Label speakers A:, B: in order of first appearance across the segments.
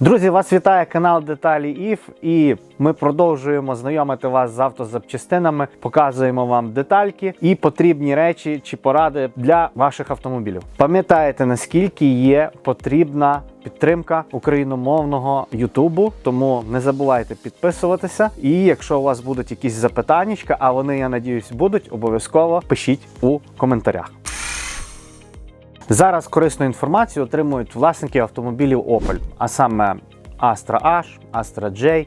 A: Друзі, вас вітає канал Деталі ІФ, і ми продовжуємо знайомити вас з автозапчастинами, показуємо вам детальки і потрібні речі чи поради для ваших автомобілів. Пам'ятаєте, наскільки є потрібна підтримка україномовного Ютубу, тому не забувайте підписуватися. І якщо у вас будуть якісь запитання, а вони, я надіюсь, будуть, обов'язково пишіть у коментарях. Зараз корисну інформацію отримують власники автомобілів Opel, а саме Astra H, Astra J,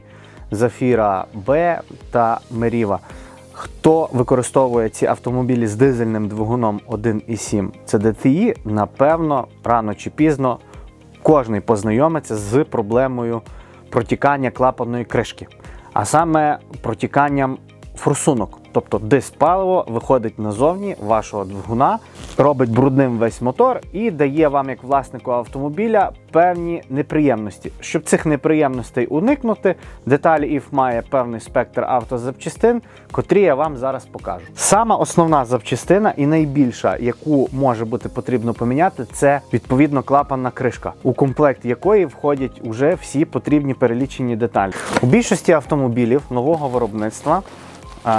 A: Zafira B та Meriva. Хто використовує ці автомобілі з дизельним двигуном 1.7 CDTI, напевно, рано чи пізно кожний познайомиться з проблемою протікання клапанної кришки, а саме протіканням форсунок. Тобто диспаливо виходить назовні вашого двигуна, робить брудним весь мотор і дає вам, як власнику автомобіля, певні неприємності. Щоб цих неприємностей уникнути, деталі IF має певний спектр автозапчастин, котрі я вам зараз покажу. Сама основна запчастина і найбільша, яку може бути потрібно поміняти, це відповідно клапанна кришка, у комплект якої входять уже всі потрібні перелічені деталі. У більшості автомобілів нового виробництва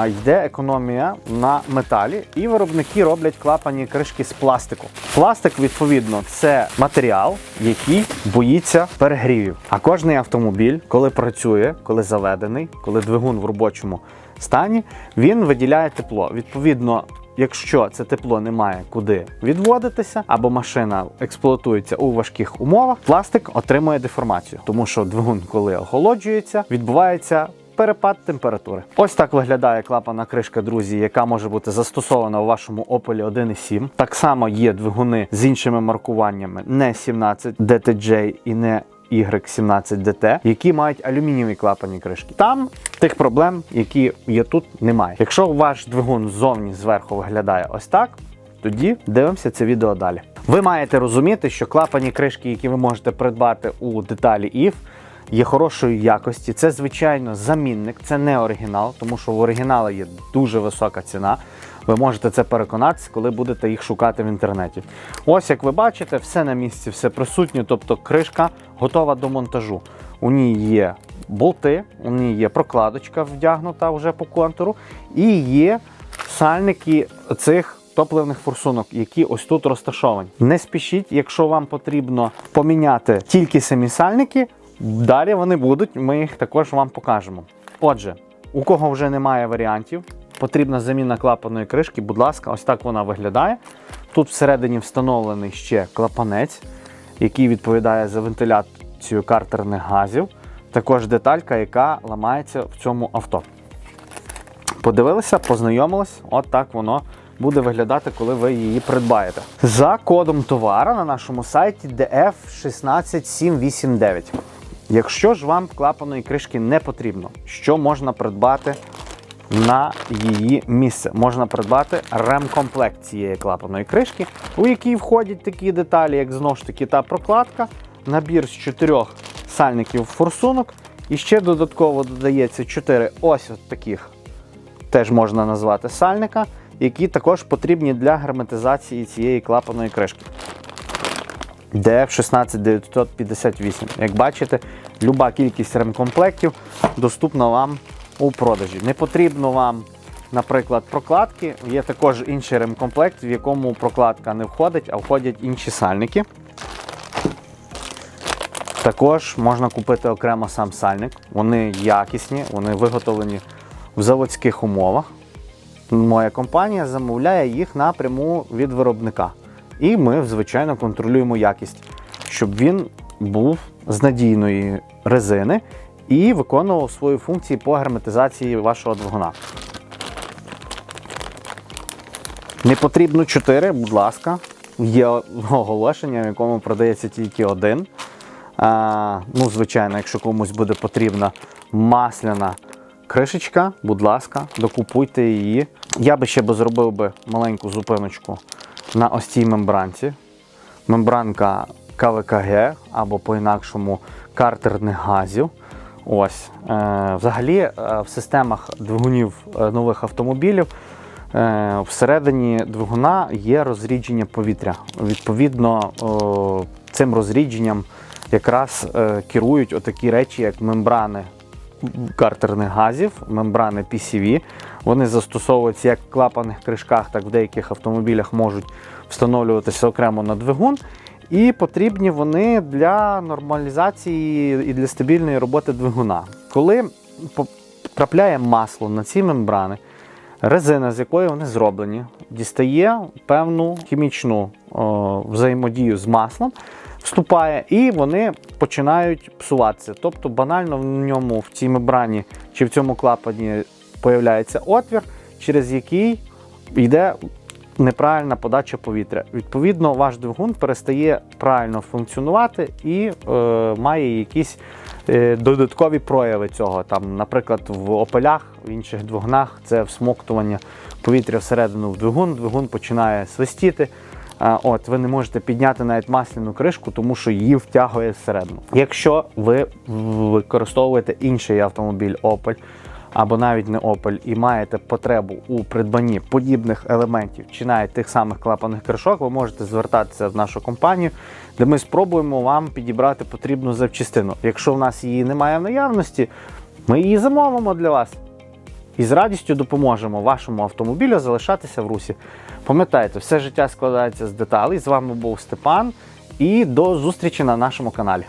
A: йде економія на металі, і виробники роблять клапані кришки з пластику. Пластик, відповідно, це матеріал, який боїться перегрівів. А кожний автомобіль, коли працює, коли заведений, коли двигун в робочому стані, він виділяє тепло. Відповідно. Якщо це тепло не має куди відводитися, або машина експлуатується у важких умовах, пластик отримує деформацію, тому що двигун, коли охолоджується, відбувається перепад температури. Ось так виглядає клапана кришка, друзі, яка може бути застосована у вашому Opel 1.7. Так само є двигуни з іншими маркуваннями, не 17 DTJ і не Y17DT, які мають алюмінієві клапані кришки. Там тих проблем, які є тут, немає. Якщо ваш двигун ззовні зверху виглядає ось так, тоді дивимося це відео далі. Ви маєте розуміти, що клапані кришки, які ви можете придбати у деталі IF, є хорошої якості. Це, звичайно, замінник, це не оригінал, тому що в оригінала є дуже висока ціна. Ви можете це переконатися, коли будете їх шукати в інтернеті. Ось як ви бачите, все на місці, все присутнє, тобто кришка готова до монтажу. У ній є болти, у ній є прокладочка вдягнута вже по контуру, і є сальники цих топливних форсунок, які ось тут розташовані. Не спішіть, якщо вам потрібно поміняти тільки самі сальники, далі вони будуть, ми їх також вам покажемо. Отже, у кого вже немає варіантів, потрібна заміна клапаної кришки, будь ласка, ось так вона виглядає. Тут всередині встановлений ще клапанець, який відповідає за вентиляцію картерних газів. Також деталька, яка ламається в цьому авто. Подивилися, познайомились, от так воно буде виглядати, коли ви її придбаєте. За кодом товара на нашому сайті DF16789. Якщо ж вам клапаної кришки не потрібно, що можна придбати на її місце? Можна придбати ремкомплект цієї клапаної кришки, у який входять такі деталі, як знову ж таки та прокладка, набір з чотирьох сальників форсунок. І ще додатково додається 4 ось от таких, теж можна назвати сальника, які також потрібні для герметизації цієї клапаної кришки. DF16958. Як бачите, люба кількість ремкомплектів доступна вам у продажі. Не потрібно вам, наприклад, прокладки. Є також інший ремкомплект, в якому прокладка не входить, а входять інші сальники. Також можна купити окремо сам сальник. Вони якісні, вони виготовлені в заводських умовах. Моя компанія замовляє їх напряму від виробника. І ми, звичайно, контролюємо якість, щоб він був з надійної резини і виконував свої функції по герметизації вашого двигуна. Не потрібно 4, будь ласка. Є оголошення, в якому продається тільки один. А, ну, звичайно, якщо комусь буде потрібна масляна кришечка, будь ласка, докупуйте її. Я би ще би зробив би маленьку зупиночку на ось цій мембранці. Мембранка КВКГ або по-інакшому картерних газів. Ось. Е, взагалі, е, в системах двигунів е, нових автомобілів всередині двигуна є розрідження повітря. Відповідно, цим розрідженням якраз керують отакі речі, як мембрани картерних газів, мембрани PCV. Вони застосовуються як в клапаних кришках, так в деяких автомобілях можуть встановлюватися окремо на двигун. І потрібні вони для нормалізації і для стабільної роботи двигуна. Коли потрапляє масло на ці мембрани, резина, з якої вони зроблені, дістає певну хімічну о, взаємодію з маслом, вступає, і вони починають псуватися. Тобто банально в ньому, в цій мембрані чи в цьому клапані появляється отвір, через який йде неправильна подача повітря. Відповідно, ваш двигун перестає правильно функціонувати і е, має якісь е, додаткові прояви цього. Там, наприклад, в опелях, в інших двигунах це всмоктування повітря всередину в двигун, двигун починає свистіти. От, ви не можете підняти навіть масляну кришку, тому що її втягує всередину. Якщо ви використовуєте інший автомобіль Opel, або навіть не Opel, і маєте потребу у придбанні подібних елементів чи навіть тих самих клапаних кришок, ви можете звертатися в нашу компанію, де ми спробуємо вам підібрати потрібну запчастину. Якщо в нас її немає в наявності, ми її замовимо для вас і з радістю допоможемо вашому автомобілю залишатися в русі. Пам'ятайте, все життя складається з деталей. З вами був Степан, і до зустрічі на нашому каналі.